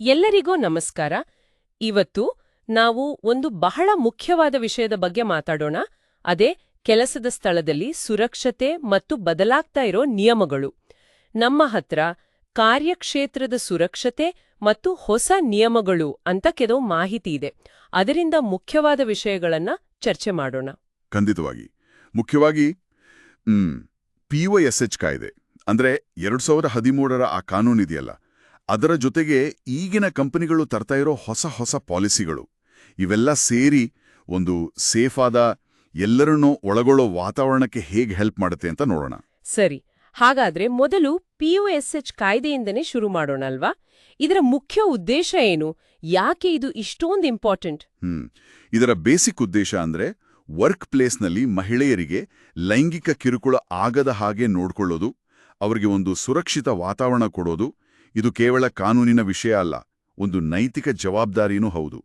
ಎಲ್ಲರಿಗೂ ನಮಸ್ಕಾರ. ಇವತ್ತು ನಾವು ಒಂದು ಬಹಳ ಮುಖ್ಯವಾದ ವಿಷಯದ ಬಗ್ಗೆ ಮಾತಾಡೋಣ. ಅದೇ ಕೆಲಸದ ಸ್ಥಳದಲ್ಲಿ ಸುರಕ್ಷತೆ ಮತ್ತು ಬದಲಾಗ್ತಾ ಇರೋ ನಿಯಮಗಳು. ನಮ್ಮ ಹತ್ರ ಕಾರ್ಯಕ್ಷೇತ್ರದ ಸುರಕ್ಷತೆ ಮತ್ತು ಹೊಸ ನಿಯಮಗಳು ಅಂತ ಕೆಲವು ಮಾಹಿತಿ ಇದೆ. ಅದರಿಂದ ಮುಖ್ಯವಾದ ವಿಷಯಗಳನ್ನ ಚರ್ಚೆ ಮಾಡೋಣ. ಖಂಡಿತವಾಗಿ. ಮುಖ್ಯವಾಗಿ ಪಿ ಎಸ್ ಎಚ್ ಕಾಯ್ದೆ. ಅಂದ್ರೆ ಎರಡ್ ಸಾವಿರದ ಹದಿಮೂರರ ಆ ಕಾನೂನಿದೆಯಲ್ಲ ಅದರ ಜೊತೆಗೆ ಈಗಿನ ಕಂಪನಿಗಳು ತರ್ತಾ ಇರೋ ಹೊಸ ಹೊಸ ಪಾಲಿಸಿಗಳು. ಇವೆಲ್ಲ ಸೇರಿ ಒಂದು ಸೇಫಾದ ಆದ ಎಲ್ಲರನ್ನೂ ಒಳಗೊಳ್ಳೋ ವಾತಾವರಣಕ್ಕೆ ಹೇಗೆ ಹೆಲ್ಪ್ ಮಾಡುತ್ತೆ ಅಂತ ನೋಡೋಣ. ಸರಿ ಹಾಗಾದ್ರೆ ಮೊದಲು ಪಿಯುಎಸ್ಎಚ್ ಕಾಯ್ದೆಯಿಂದನೇ ಶುರು ಮಾಡೋಣ ಅಲ್ವಾ ಇದರ ಮುಖ್ಯ ಉದ್ದೇಶ ಏನು? ಯಾಕೆ ಇದು ಇಷ್ಟೊಂದು ಇಂಪಾರ್ಟೆಂಟ್? ಹ್ಮ್ ಇದರ ಬೇಸಿಕ್ ಉದ್ದೇಶ ಅಂದ್ರೆ ವರ್ಕ್ ಪ್ಲೇಸ್ನಲ್ಲಿ ಮಹಿಳೆಯರಿಗೆ ಲೈಂಗಿಕ ಕಿರುಕುಳ ಆಗದ ಹಾಗೆ ನೋಡ್ಕೊಳ್ಳೋದು ಅವರಿಗೆ ಒಂದು ಸುರಕ್ಷಿತ ವಾತಾವರಣ ಕೊಡೋದು ಇದು ಕೇವಲ ಕಾನೂನಿನ ವಿಷಯ ಅಲ್ಲ ಒಂದು ನೈತಿಕ ಜವಾಬ್ದಾರಿನೂ ಹೌದು.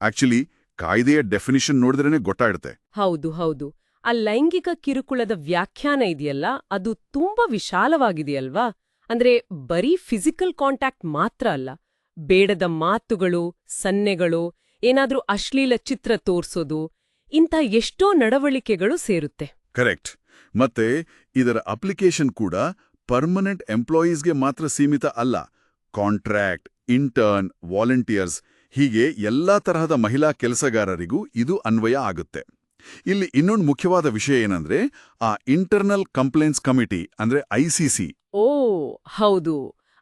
ಆಕ್ಚುಲಿ ಕಾಯ್ದೆಯ ಡೆಫಿನಿಷನ್ ನೋಡಿದ್ರೇನೆ ಗೊತ್ತಾಡುತ್ತೆ ಹೌದು ಹೌದು. ಆ ಲೈಂಗಿಕ ಕಿರುಕುಳದ ವ್ಯಾಖ್ಯಾನ ಇದೆಯಲ್ಲ ಅದು ತುಂಬಾ ವಿಶಾಲವಾಗಿದೆಯಲ್ವಾ? ಅಂದ್ರೆ ಬರೀ ಫಿಸಿಕಲ್ ಕಾಂಟ್ಯಾಕ್ಟ್ ಮಾತ್ರ ಅಲ್ಲ ಬೇಡದ ಮಾತುಗಳು ಸನ್ನೆಗಳು ಏನಾದ್ರೂ ಅಶ್ಲೀಲ ಚಿತ್ರ ತೋರ್ಸೋದು ಇಂಥ ಎಷ್ಟೋ ನಡವಳಿಕೆಗಳು ಸೇರುತ್ತೆ. ಕರೆಕ್ಟ್. ಮತ್ತೆ ಇದರ ಅಪ್ಲಿಕೇಶನ್ ಕೂಡ ಪರ್ಮನೆಂಟ್ ಎಂಪ್ಲಾಯೀಸ್ಗೆ ಮಾತ್ರ ಸೀಮಿತ ಅಲ್ಲ ಕಾಂಟ್ರಾಕ್ಟ್ ಇಂಟರ್ನ್ ವಾಲಂಟಿಯರ್ಸ್ ಹೀಗೆ ಎಲ್ಲಾ ತರಹದ ಮಹಿಳಾ ಕೆಲಸಗಾರರಿಗೂ ಇದು ಅನ್ವಯ ಆಗುತ್ತೆ. ಇಲ್ಲಿ ಇನ್ನೊಂದು ಮುಖ್ಯವಾದ ವಿಷಯ ಏನಂದ್ರೆ ಆ ಇಂಟರ್ನಲ್ ಕಂಪ್ಲೇಂಟ್ಸ್ ಕಮಿಟಿ ಅಂದ್ರೆ ಐಸಿಸಿ ಓ ಹೌದು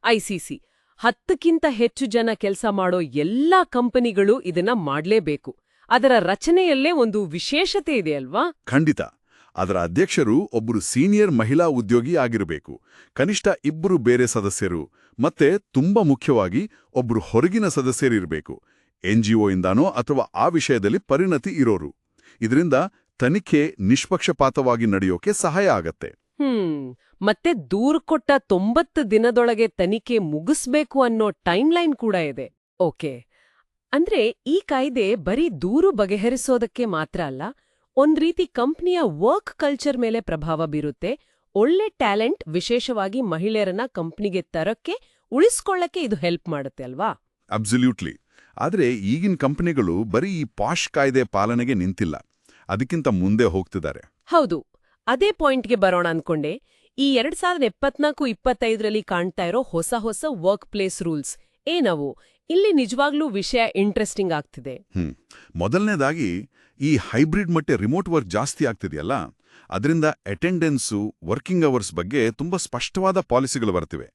ಐಸಿಸಿ ಹತ್ತಕ್ಕಿಂತ ಹೆಚ್ಚು ಜನ ಕೆಲಸ ಮಾಡೋ ಎಲ್ಲಾ ಕಂಪನಿಗಳು ಇದನ್ನ ಮಾಡ್ಲೇಬೇಕು. ಅದರ ರಚನೆಯಲ್ಲೇ ಒಂದು ವಿಶೇಷತೆ ಇದೆ ಅಲ್ವಾ? ಖಂಡಿತ. ಅದರ ಅಧ್ಯಕ್ಷರು ಒಬ್ಬರು ಸೀನಿಯರ್ ಮಹಿಳಾ ಉದ್ಯೋಗಿ ಆಗಿರಬೇಕು. ಕನಿಷ್ಠ ಇಬ್ಬರು ಬೇರೆ ಸದಸ್ಯರು, ಮತ್ತೆ ತುಂಬಾ ಮುಖ್ಯವಾಗಿ ಒಬ್ಬರು ಹೊರಗಿನ ಸದಸ್ಯರಿರಬೇಕು. ಎನ್ಜಿಒ ಇಂದಾನೋ ಅಥವಾ ಆ ವಿಷಯದಲ್ಲಿ ಪರಿಣತಿ ಇರೋರು. ಇದರಿಂದ ತನಿಖೆ ನಿಷ್ಪಕ್ಷಪಾತವಾಗಿ ನಡೆಯೋಕೆ ಸಹಾಯ ಆಗತ್ತೆ. ಮತ್ತೆ ದೂರು ಕೊಟ್ಟ ತೊಂಬತ್ತು ದಿನದೊಳಗೆ ತನಿಖೆ ಮುಗಿಸ್ಬೇಕು ಅನ್ನೋ ಟೈಮ್ಲೈನ್ ಕೂಡ ಇದೆ. ಓಕೆ. ಅಂದ್ರೆ ಈ ಕಾಯ್ದೆ ಬರೀ ದೂರು ಬಗೆಹರಿಸೋದಕ್ಕೆ ಮಾತ್ರ ಅಲ್ಲ ಒಂದ್ ರೀತಿ ಕಂಪ್ನಿಯ ವರ್ಕ್ ಕಲ್ಚರ್ ಮೇಲೆ ಪ್ರಭಾವ ಬೀರುತ್ತೆ. ಒಳ್ಳೆ ಟ್ಯಾಲೆಂಟ್ ವಿಶೇಷವಾಗಿ ಮಹಿಳೆಯರನ್ನ ಕಂಪ್ನಿಗೆ ತರಕ್ಕೆ ಉಳಿಸ್ಕೊಳ್ಳಕ್ಕೆ ಇದು ಹೆಲ್ಪ್ ಮಾಡುತ್ತೆ ಅಲ್ವಾ? ಅಬ್ಸಲ್ಯೂಟ್ಲಿ ಆದ್ರೆ ಈಗಿನ ಕಂಪನಿಗಳು ಬರೀ ಈ ಪಾಶ್ ಕಾಯ್ದೆ ಪಾಲನೆಗೆ ನಿಂತಿಲ್ಲ. ಅದಕ್ಕಿಂತ ಮುಂದೆ ಹೋಗ್ತಿದ್ದಾರೆ. ಹೌದು. ಅದೇ ಪಾಯಿಂಟ್ಗೆ ಬರೋಣ ಅನ್ಕೊಂಡೆ. ಈ ಎರಡ್ ಸಾವಿರದ ಎಪ್ಪತ್ನಾಲ್ಕು ಇಪ್ಪತ್ತೈದರಲ್ಲಿ ಕಾಣ್ತಾ ಇರೋ ಹೊಸ ಹೊಸ ವರ್ಕ್ ಪ್ಲೇಸ್ ರೂಲ್ಸ್ ಏನವು? ಇಲ್ಲಿ ನಿಜವಾಗ್ಲೂ ವಿಷಯ ಇಂಟ್ರೆಸ್ಟಿಂಗ್ ಆಗ್ತಿದೆ. ಹ್ಮ್. ಮೊದಲನೇದಾಗಿ ಈ ಹೈಬ್ರಿಡ್ ಮಟ್ಟೆ ರಿಮೋಟ್ ವರ್ಕ್ ಜಾಸ್ತಿ ಆಗ್ತಿದೆಯಲ್ಲ ಅದರಿಂದ ಅಟೆಂಡೆನ್ಸು ವರ್ಕಿಂಗ್ ಅವರ್ಸ್ ಬಗ್ಗೆ ತುಂಬಾ ಸ್ಪಷ್ಟವಾದ ಪಾಲಿಸಿಗಳು ಬರ್ತಿವೆ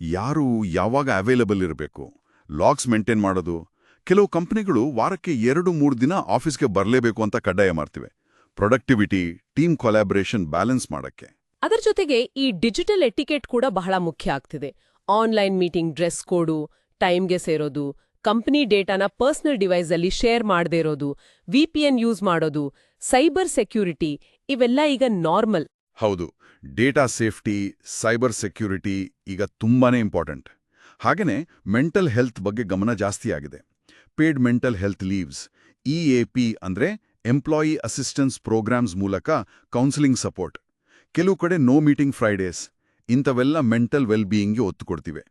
ಯಾರು ಯಾವಾಗ ಅವೈಲಬಲ್ ಇರಬೇಕು? ಲಾಗ್ಸ್ ಮೇಂಟೈನ್ ಮಾಡೋದು ಕೆಲವು ಕಂಪ್ನಿಗಳು ವಾರಕ್ಕೆ ಎರಡು ಮೂರು ದಿನ ಆಫೀಸ್ಗೆ ಬರಲೇಬೇಕು ಅಂತ ಕಡ್ಡಾಯ ಮಾಡ್ತಿವೆ. ಪ್ರೊಡಕ್ಟಿವಿಟಿ ಟೀಮ್ ಕೊಲಾಬರೇಷನ್ ಬ್ಯಾಲೆನ್ಸ್ ಮಾಡಕ್ಕೆ. ಅದರ ಜೊತೆಗೆ ಈ ಡಿಜಿಟಲ್ ಎಟಿಕೆಟ್ ಕೂಡ ಬಹಳ ಮುಖ್ಯ ಆಗ್ತಿದೆ. ಆನ್ಲೈನ್ ಮೀಟಿಂಗ್ ಡ್ರೆಸ್ ಕೋಡು ಟೈಮ್ಗೆ ಸೇರೋದು ಕಂಪನಿ ಡೇಟಾನ ಪರ್ಸನಲ್ ಡಿವೈಸ್ ಅಲ್ಲಿ ಶೇರ್ ಮಾಡದೇ ಇರೋದು ವಿಪಿಎನ್ ಯೂಸ್ ಮಾಡೋದು ಸೈಬರ್ ಸೆಕ್ಯೂರಿಟಿ ಇವೆಲ್ಲ ಈಗ ನಾರ್ಮಲ್. ಹೌದು ಡೇಟಾ ಸೇಫ್ಟಿ ಸೈಬರ್ ಸೆಕ್ಯೂರಿಟಿ ಈಗ ತುಂಬಾನೇ ಇಂಪಾರ್ಟೆಂಟ್. ಹಾಗೆಯೇ ಮೆಂಟಲ್ ಹೆಲ್ತ್ ಬಗ್ಗೆ ಗಮನ ಜಾಸ್ತಿ ಆಗಿದೆ. Paid mental health leaves E A P ಅಂದ್ರೆ ಎಂಪ್ಲಾಯಿ ಅಸಿಸ್ಟೆನ್ಸ್ ಪ್ರೋಗ್ರಾಮ್ಸ್ ಮೂಲಕ ಕೌನ್ಸಿಲಿಂಗ್ ಸಪೋರ್ಟ್. ಕೆಲವು ಕಡೆ ನೋ ಮೀಟಿಂಗ್ ಫ್ರೈಡೇಸ್ ಇಂಥವೆಲ್ಲ ಮೆಂಟಲ್ ವೆಲ್ಬೀಯಿಂಗ್ಗೆ ಒತ್ತು ಕೊಡ್ತಿವೆ.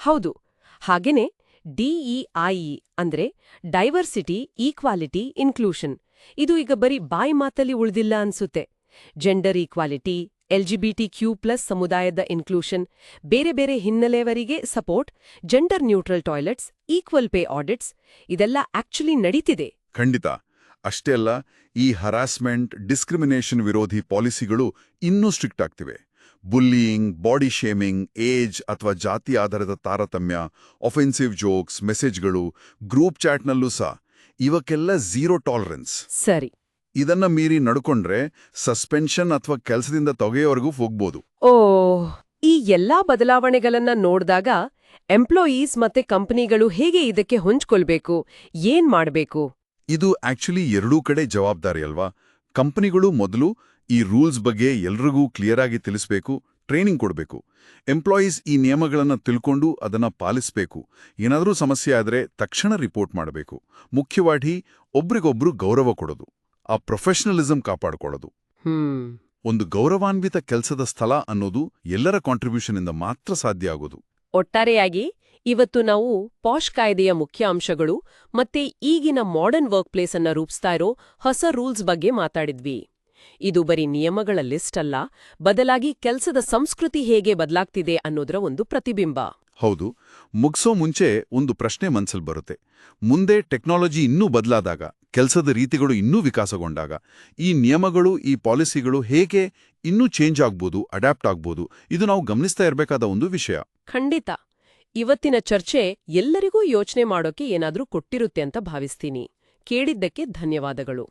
ಹೌದು ಹಾಗೇನೆ ಡಿಇಐಇ ಅಂದ್ರೆ ಡೈವರ್ಸಿಟಿ, ಈಕ್ವಾಲಿಟಿ, ಇನ್ಕ್ಲೂಷನ್. ಇದು ಈಗ ಬರೀ ಬಾಯಿ ಮಾತಲ್ಲಿ ಉಳಿದಿಲ್ಲ ಅನ್ಸುತ್ತೆ. Gender equality LGBT Q plus ಸಮುದಾಯದ ಇನ್ಕ್ಲೂಷನ್, ಬೇರೆ ಬೇರೆ ಹಿನ್ನೆಲೆಯವರಿಗೆ support, gender neutral toilets, equal pay audits, ಇದೆಲ್ಲ ಆಕ್ಚುಲಿ ನಡೀತಿದೆ. ಖಂಡಿತ. ಅಷ್ಟೇ ಅಲ್ಲ, ಈ ಹರಾಸ್ಮೆಂಟ್, ಡಿಸ್ಕ್ರಿಮಿನೇಷನ್ ವಿರೋಧಿ ಪಾಲಿಸಿಗಳು ಇನ್ನೂ ಸ್ಟ್ರಿಕ್ಟ್ ಆಗ್ತಿವೆ. ಬುಲ್ಲಿಯಿಂಗ್ ಬಾಡಿ ಶೇಮಿಂಗ್ ಏಜ್ ಅಥವಾ ಜಾತಿ ಆಧಾರದ ತಾರತಮ್ಯ ಒಫೆನ್ಸಿವ್ ಜೋಕ್ಸ್ ಮೆಸೇಜ್ಗಳು ಗ್ರೂಪ್ ಚಾಟ್ನಲ್ಲೂ ಸಹ ಇವಕ್ಕೆಲ್ಲ ಝೀರೋ ಟಾಲರೆನ್ಸ್ ಸರಿ. ಇದನ್ನ ಮೀರಿ ನಡ್ಕೊಂಡ್ರೆ ಸಸ್ಪೆನ್ಷನ್ ಅಥವಾ ಕೆಲಸದಿಂದ ತೊಗೆಯವರೆಗೂ ಹೋಗ್ಬೋದು. ಓ ಈ ಎಲ್ಲಾ ಬದಲಾವಣೆಗಳನ್ನ ನೋಡ್ದಾಗ ಎಂಪ್ಲಾಯೀಸ್ ಮತ್ತೆ ಕಂಪನಿಗಳು ಹೇಗೆ ಇದಕ್ಕೆ ಹೊಂಚ್ಕೊಳ್ಬೇಕು? ಏನ್ ಮಾಡಬೇಕು? ಇದು ಆಕ್ಚುಲಿ ಎರಡೂ ಕಡೆ ಜವಾಬ್ದಾರಿ ಅಲ್ವಾ? ಕಂಪನಿಗಳು ಮೊದಲು ಈ ರೂಲ್ಸ್ ಬಗ್ಗೆ ಎಲ್ರಿಗೂ ಕ್ಲಿಯರ್ ಆಗಿ ತಿಳಿಸ್ಬೇಕು ಟ್ರೈನಿಂಗ್ ಕೊಡಬೇಕು. ಎಂಪ್ಲಾಯೀಸ್ ಈ ನಿಯಮಗಳನ್ನು ತಿಳ್ಕೊಂಡು ಅದನ್ನ ಪಾಲಿಸಬೇಕು. ಏನಾದರೂ ಸಮಸ್ಯೆ ಆದರೆ ತಕ್ಷಣ ರಿಪೋರ್ಟ್ ಮಾಡಬೇಕು. ಮುಖ್ಯವಾಗಿ ಒಬ್ರಿಗೊಬ್ರು ಗೌರವ ಕೊಡೋದು ಆ ಪ್ರೊಫೆಷನಲಿಸಂ ಕಾಪಾಡಿಕೊಳ್ಳೋದು. ಹ್ಮ್. ಒಂದು ಗೌರವಾನ್ವಿತ ಕೆಲಸದ ಸ್ಥಳ ಅನ್ನೋದು ಎಲ್ಲರ ಕಾಂಟ್ರಿಬ್ಯೂಷನ್ ಇಂದ ಮಾತ್ರ ಸಾಧ್ಯ ಆಗೋದು. ಒಟ್ಟಾರೆಯಾಗಿ ಇವತ್ತು ನಾವು ಪಾಶ್ ಕಾಯ್ದೆಯ ಮುಖ್ಯ ಅಂಶಗಳು ಮತ್ತೆ ಈಗಿನ ಮಾಡರ್ನ್ ವರ್ಕ್ ಪ್ಲೇಸ್ ಅನ್ನ ರೂಪಿಸ್ತಾ ಇರೋ ಹೊಸ ರೂಲ್ಸ್ ಬಗ್ಗೆ ಮಾತಾಡಿದ್ವಿ. ಇದು ಬರೀ ನಿಯಮಗಳ ಲಿಸ್ಟ್ ಅಲ್ಲ ಬದಲಾಗಿ ಕೆಲಸದ ಸಂಸ್ಕೃತಿ ಹೇಗೆ ಬದಲಾಗ್ತಿದೆ ಅನ್ನೋದರ ಒಂದು ಪ್ರತಿಬಿಂಬ. ಹೌದು ಮುಗಿಸೋ ಮುಂಚೆ ಒಂದು ಪ್ರಶ್ನೆ ಮನ್ಸಲ್ ಬರುತ್ತೆ. ಮುಂದೆ ಟೆಕ್ನಾಲಜಿ ಇನ್ನೂ ಬದಲಾದಾಗ ಕೆಲಸದ ರೀತಿಗಳು ಇನ್ನೂ ವಿಕಾಸಗೊಂಡಾಗ ಈ ನಿಯಮಗಳು ಈ ಪಾಲಿಸಿಗಳು ಹೇಗೆ ಇನ್ನೂ ಚೇಂಜ್ ಆಗ್ಬೋದು ಅಡ್ಯಾಪ್ಟ್ ಆಗ್ಬೋದು ಇದು ನಾವು ಗಮನಿಸ್ತಾ ಇರಬೇಕಾದ ಒಂದು ವಿಷಯ. ಖಂಡಿತ. ಇವತ್ತಿನ ಚರ್ಚೆ ಎಲ್ಲರಿಗೂ ಯೋಚನೆ ಮಾಡೋಕೆ ಏನಾದರೂ ಕೊಟ್ಟಿರುತ್ತೆ ಅಂತ ಭಾವಿಸ್ತೀನಿ. ಕೇಳಿದ್ದಕ್ಕೆ ಧನ್ಯವಾದಗಳು.